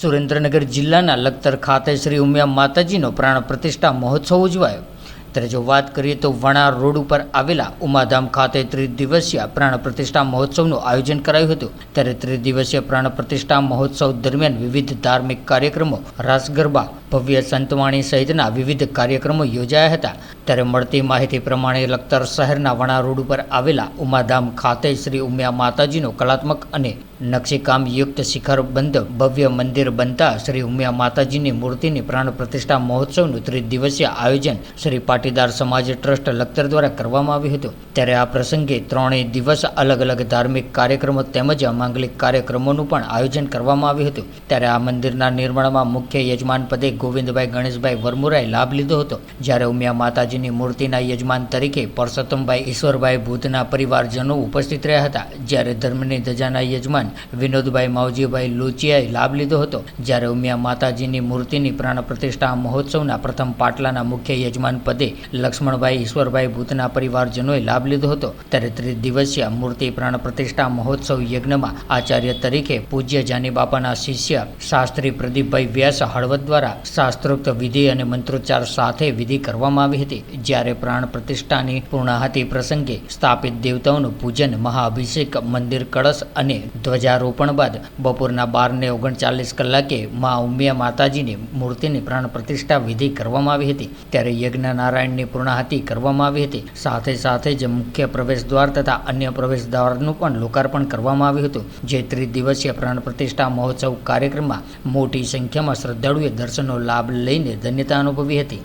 સુરેન્દ્રનગર જિલ્લાના લખતર ખાતે શ્રી ઉમિયા માતાજીનો પ્રાણ પ્રતિષ્ઠા મહોત્સવ ઉજવાયો. ત્યારે જો વાત કરીએ તો વણા રોડ ઉપર આવેલા ઉમાધામ ખાતે ત્રિદિવસીય પ્રાણ પ્રતિષ્ઠા મહોત્સવનું આયોજન કરાયું હતું. ત્યારે ત્રિદિવસીય પ્રાણ પ્રતિષ્ઠા મહોત્સવ દરમિયાન વિવિધ ધાર્મિક કાર્યક્રમો રાસ ગરબા ભવ્ય સંતવાણી સહિતના વિવિધ કાર્યક્રમો યોજાયા હતા. ત્યારે મળતી માહિતી પ્રમાણે લખતર શહેરના વણા રોડ ઉપર આવેલા ઉમાધામ ખાતે શ્રી ઉમિયા માતાજીનો કલાત્મક અને નકશીકામ યુક્ત શિખરબંધ ભવ્ય મંદિર બનતા શ્રી ઉમિયા માતાજીની મૂર્તિની પ્રાણ પ્રતિષ્ઠા મહોત્સવનું ત્રિદિવસીય આયોજન શ્રી પાટીદાર સમાજ ટ્રસ્ટ લખતર દ્વારા કરવામાં આવ્યું હતું. ત્યારે આ પ્રસંગે ત્રણેય દિવસ અલગ અલગ ધાર્મિક કાર્યક્રમો તેમજ માંગલિક કાર્યક્રમોનું પણ આયોજન કરવામાં આવ્યું હતું. ત્યારે આ મંદિરના નિર્માણમાં મુખ્ય યજમાન પદે ગોવિંદભાઈ ગણેશભાઈ વરમુરાએ લાભ લીધો હતો. જ્યારે ઉમિયા માતાજીની મૂર્તિના યજમાન તરીકે પરસોત્તમભાઈ ઈશ્વરભાઈ ભૂતના પરિવારજનો ઉપસ્થિત રહ્યા હતા. જ્યારે ધર્મની ધજાના યજમાન વિનોદભાઈ માવજીભાઈ લોચિયાએ લાભ લીધો હતો. જ્યારે ઉમિયા માતાજીની મૂર્તિની પ્રાણ પ્રતિષ્ઠા મહોત્સવના પ્રથમ પાટલાના મુખ્ય યજમાન પદે લક્ષ્મણભાઈ, ઈશ્વરભાઈ ભૂતના પરિવારજનોએ લાભ લીધો હતો. ત્યારે ત્રિદિવસીય મૂર્તિ પ્રાણ પ્રતિષ્ઠા મહોત્સવ યજ્ઞમાં આચાર્ય તરીકે પૂજ્ય જાની બાપાના શિષ્ય શાસ્ત્રી પ્રદીપભાઈ વ્યાસ હળવદ દ્વારા શાસ્ત્રોક્ત વિધિ અને મંત્રોચ્ચાર સાથે વિધિ કરવામાં આવી હતી. જ્યારે પ્રાણ પ્રતિષ્ઠાની પૂર્ણાહતિ પ્રસંગે સ્થાપિત દેવતાઓનું પૂજન, મહાઅભિષેક, મંદિર કળશ અને ધ્વજારોપણ બાદ બપોરના બાર ને ઓગણચાલીસ કલાકે મા ઉમિયા માતાજીની મૂર્તિની પ્રાણ પ્રતિષ્ઠા વિધિ કરવામાં આવી હતી. ત્યારે યજ્ઞ નારાયણની પૂર્ણાહતિ કરવામાં આવી હતી. સાથે સાથે જ મુખ્ય પ્રવેશ દ્વાર તથા અન્ય પ્રવેશ દ્વારનું પણ લોકાર્પણ કરવામાં આવ્યું હતું. જે ત્રિદિવસીય પ્રાણ પ્રતિષ્ઠા મહોત્સવ કાર્યક્રમમાં મોટી સંખ્યામાં શ્રદ્ધાળુએ દર્શનનો લાભ લઈને ધન્યતા અનુભવી હતી.